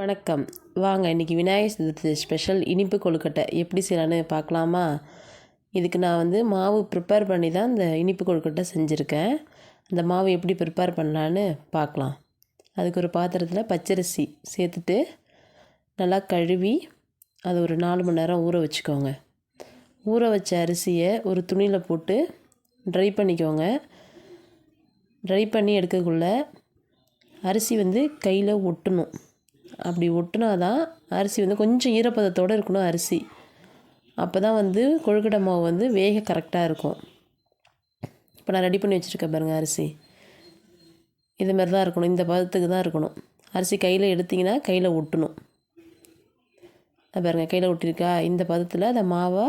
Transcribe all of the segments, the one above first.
வணக்கம். வாங்க இன்றைக்கி விநாயகர் சதுர்த்தி ஸ்பெஷல் இனிப்பு கொழுக்கட்டை எப்படி செய்யலான்னு பார்க்கலாமா? இதுக்கு நான் வந்து மாவு ப்ரிப்பேர் பண்ணி தான் இந்த இனிப்பு கொழுக்கட்டை செஞ்சுருக்கேன். அந்த மாவு எப்படி ப்ரிப்பேர் பண்ணலான்னு பார்க்கலாம். அதுக்கு ஒரு பாத்திரத்தில் பச்சரிசி சேர்த்துட்டு நல்லா கழுவி அதை ஒரு நாலு மணி நேரம் ஊற வச்சுக்கோங்க. ஊற வச்ச அரிசியை ஒரு துணியில் போட்டு ட்ரை பண்ணிக்கோங்க. ட்ரை பண்ணி எடுக்கக்குள்ள அரிசி வந்து கையில் ஒட்டணும். அப்படி ஒட்டினா தான் அரிசி வந்து கொஞ்சம் ஈரப்பதத்தோடு இருக்கணும் அரிசி. அப்போ தான் வந்து கொழுக்கட்டை மாவு வந்து வேக கரெக்டாக இருக்கும். இப்போ நான் ரெடி பண்ணி வச்சுருக்கேன் பாருங்கள் அரிசி. இது மாதிரி தான் இருக்கணும். இந்த பதத்துக்கு தான் இருக்கணும். அரிசி கையில் எடுத்திங்கன்னா கையில் ஒட்டணும். அது பாருங்கள் கையில் ஒட்டியிருக்கா இந்த பதத்தில் அதை மாவை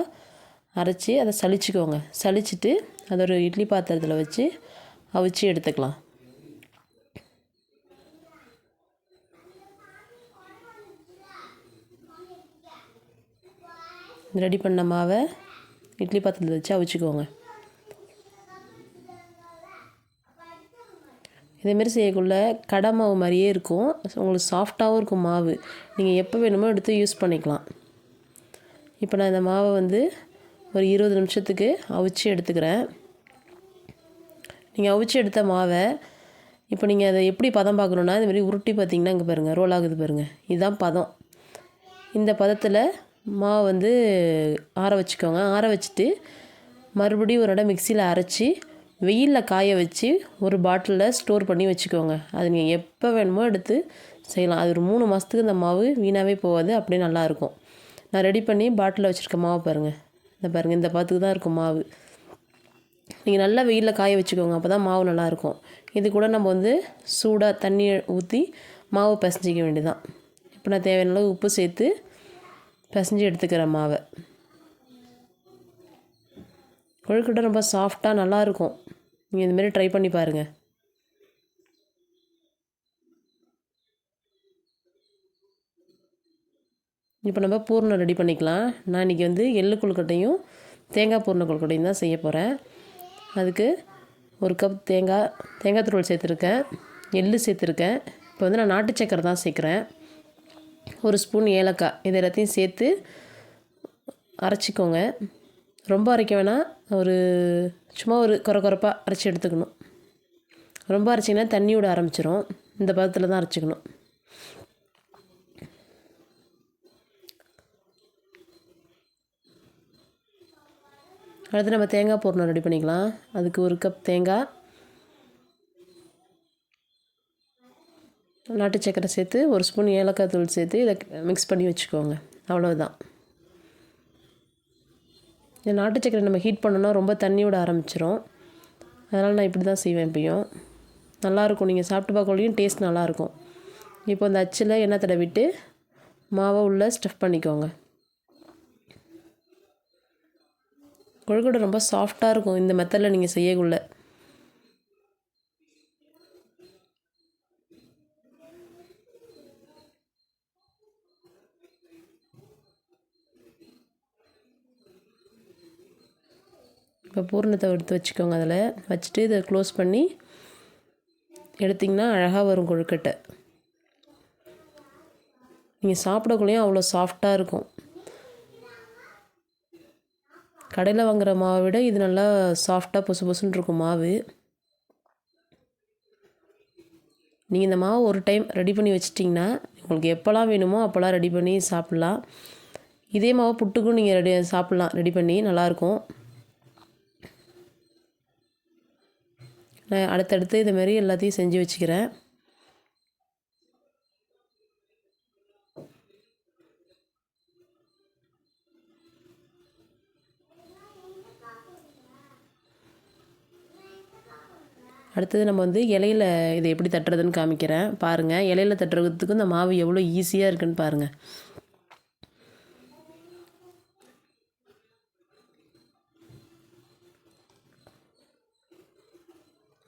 அரைச்சி அதை சளிச்சிக்கோங்க. சளிச்சிட்டு அதை ஒரு இட்லி பாத்திரத்தில் வச்சு அவிச்சு எடுத்துக்கலாம். ரெடி பண்ண மாவை இட்லி பாத்திரத்தில் வச்சு அவிச்சிக்கோங்க. இதேமாரி செய்யக்குள்ள கடை மாவு மாதிரியே இருக்கும். உங்களுக்கு சாஃப்டாகவும் இருக்கும் மாவு. நீங்கள் எப்போ வேணுமோ எடுத்து யூஸ் பண்ணிக்கலாம். இப்போ நான் இந்த மாவை வந்து ஒரு இருபது நிமிஷத்துக்கு அவிச்சு எடுத்துக்கிறேன். நீங்கள் அவிச்சு எடுத்த மாவை இப்போ நீங்கள் அதை எப்படி பதம் பார்க்கணுன்னா இதுமாரி உருட்டி பார்த்தீங்கன்னா இங்கே பாருங்கள் ரோல் ஆகுது பாருங்கள் இதுதான் பதம். இந்த பதத்தில் மாவு வந்து ஆற வச்சுக்கோங்க. ஆற வச்சுட்டு மறுபடியும் ஒரு இடம் மிக்சியில் அரைச்சி வெயிலில் காய வச்சு ஒரு பாட்டிலில் ஸ்டோர் பண்ணி வச்சுக்கோங்க. அது நீங்கள் எப்போ வேணுமோ எடுத்து செய்யலாம். அது ஒரு மூணு மாதத்துக்கு இந்த மாவு வீணாகவே போகாது. அப்படியே நல்லாயிருக்கும் நான் ரெடி பண்ணி பாட்டிலில் வச்சுருக்க மாவு பாருங்கள் இந்த பாருங்கள் இந்த பாத்துக்கு தான் இருக்கும் மாவு. நீங்கள் நல்லா வெயிலில் காய வச்சுக்கோங்க. அப்போ தான் மாவு நல்லாயிருக்கும் இது கூட நம்ம வந்து சூடாக தண்ணி ஊற்றி மாவு பிசைஞ்சிக்க வேண்டியதான் இப்போ நான் தேவையான அளவு உப்பு சேர்த்து பிசைஞ்சு எடுத்துக்கிற மாவை. கொழுக்கட்டை ரொம்ப சாஃப்டாக நல்லாயிருக்கும் நீங்கள் இந்தமாரி ட்ரை பண்ணி பாருங்கள் இப்போ நம்ம பூர்ணம் ரெடி பண்ணிக்கலாம். நான் இன்றைக்கி வந்து எள்ளு கொழுக்கட்டையும் தேங்காய் பூர்ண கொழுக்கட்டையும் தான் செய்ய போகிறேன் அதுக்கு ஒரு கப் தேங்காய் தேங்காய் துருவல் சேர்த்துருக்கேன். எள்ளு சேர்த்துருக்கேன். இப்போ வந்து நான் நாட்டு சக்கரை தான் சேர்க்குறேன். ஒரு ஸ்பூன் ஏலக்காய் இது எல்லாத்தையும் சேர்த்து அரைச்சிக்கோங்க. ரொம்ப அரைக்க வேணாம். ஒரு சும்மா ஒரு குறை குறைப்பாக அரைச்சி எடுத்துக்கணும். ரொம்ப அரைச்சிங்கன்னா தண்ணி விட ஆரம்பிச்சிரும். இந்த பதத்தில் தான் அரைச்சிக்கணும். அடுத்து நம்ம தேங்காய் போடணும் ரெடி பண்ணிக்கலாம். அதுக்கு ஒரு கப் தேங்காய் நாட்டு சக்கரை சேர்த்து ஒரு ஸ்பூன் ஏலக்காய் தூள் சேர்த்து இதை மிக்ஸ் பண்ணி வச்சுக்கோங்க. அவ்வளோதான் இந்த நாட்டு சக்கரை நம்ம ஹீட் பண்ணோன்னா ரொம்ப தண்ணி விட ஆரம்பிச்சிரும். அதனால் நான் இப்படி தான் செய்வேன் எப்பயும் நல்லாயிருக்கும் நீங்கள் சாப்பிட்டு பார்க்கலையும் டேஸ்ட் நல்லாயிருக்கும் இப்போ அந்த அச்சில் எண்ணெய் தடவிட்டு மாவை உள்ளே ஸ்டஃப் பண்ணிக்கோங்க. கொழுக்கட்டை ரொம்ப சாஃப்டாக இருக்கும். இந்த மெத்தடில் நீங்கள் செய்யக்குள்ள. இப்போ பூர்ணத்தை எடுத்து வச்சுக்கோங்க அதில். வச்சுட்டு இதை க்ளோஸ் பண்ணி எடுத்திங்கன்னா அழகாக வரும் கொழுக்கட்டை. நீங்கள் சாப்பிடக்குள்ளேயும் அவ்வளோ சாஃப்டாக இருக்கும். கடையில் வாங்குகிற மாவை விட இது நல்லா சாஃப்டாக பொசு பொசுன்னு இருக்கும் மாவு. நீங்கள் இந்த மாவு ஒரு டைம் ரெடி பண்ணி வச்சிட்டிங்கன்னா உங்களுக்கு எப்போல்லாம் வேணுமோ அப்போல்லாம் ரெடி பண்ணி சாப்பிட்லாம். இதே மாவு புட்டுக்கும் நீங்கள் ரெடி சாப்பிட்லாம் ரெடி பண்ணி நல்லாயிருக்கும் நான் அடுத்தடுத்து இதுமாரி மாதிரி எல்லாத்தையும் செஞ்சு வச்சுக்கிறேன். அடுத்தது நம்ம வந்து இலையில இதை எப்படி தட்டுறதுன்னு காமிக்கிறேன். பாருங்கள் இலையில தட்டுறதுக்கு இந்த மாவு எவ்வளோ ஈஸியாக இருக்குன்னு பாருங்கள்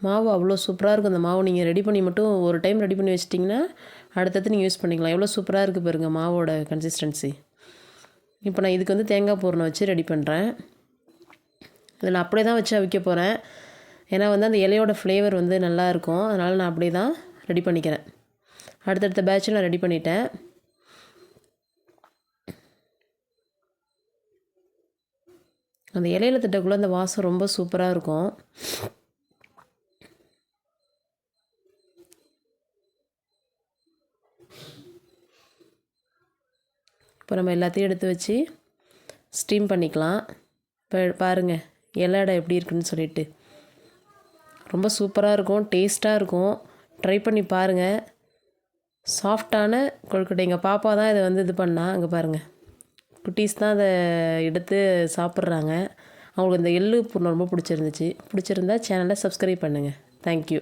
மாவு அவ்வளோ சூப்பராக இருக்கும். அந்த மாவு நீங்கள் ரெடி பண்ணி மட்டும் ஒரு டைம் ரெடி பண்ணி வச்சிட்டிங்கன்னா அடுத்தடுத்து நீங்கள் யூஸ் பண்ணிக்கலாம். எவ்வளோ சூப்பராக இருக்குது பாருங்கள் மாவோட கன்சிஸ்டன்சி இப்போ நான் இதுக்கு வந்து தேங்காய் பூரணை வச்சு ரெடி பண்ணுறேன் இதை அப்படியே தான் வச்சு அவிக்க போகிறேன் ஏன்னா வந்து அந்த இலையோட ஃப்ளேவர் வந்து நல்லாயிருக்கும் அதனால் நான் அப்படியே தான் ரெடி பண்ணிக்கிறேன். அடுத்தடுத்த பேட்சில் நான் ரெடி பண்ணிட்டேன். அந்த இலையில திட்டக்குள்ளே அந்த வாசம் ரொம்ப சூப்பராக இருக்கும். இப்போ நம்ம எல்லாத்தையும் எடுத்து வச்சு ஸ்டீம் பண்ணிக்கலாம். இப்போ பாருங்கள் இலடை எப்படி இருக்குன்னு சொல்லிட்டு. ரொம்ப சூப்பராக இருக்கும் டேஸ்ட்டாக இருக்கும். ட்ரை பண்ணி பாருங்கள் சாஃப்டான கொழுக்கட்டை. எங்கள் பாப்பா தான் இதை வந்து இது பண்ணா. அங்கே பாருங்கள் குட்டீஸ் தான் அதை எடுத்து சாப்பிட்றாங்க. அவங்களுக்கு இந்த எள்ளு பூர்ணம் ரொம்ப பிடிச்சிருந்துச்சு. பிடிச்சிருந்தா சேனலை சப்ஸ்கிரைப் பண்ணுங்கள் தேங்க்யூ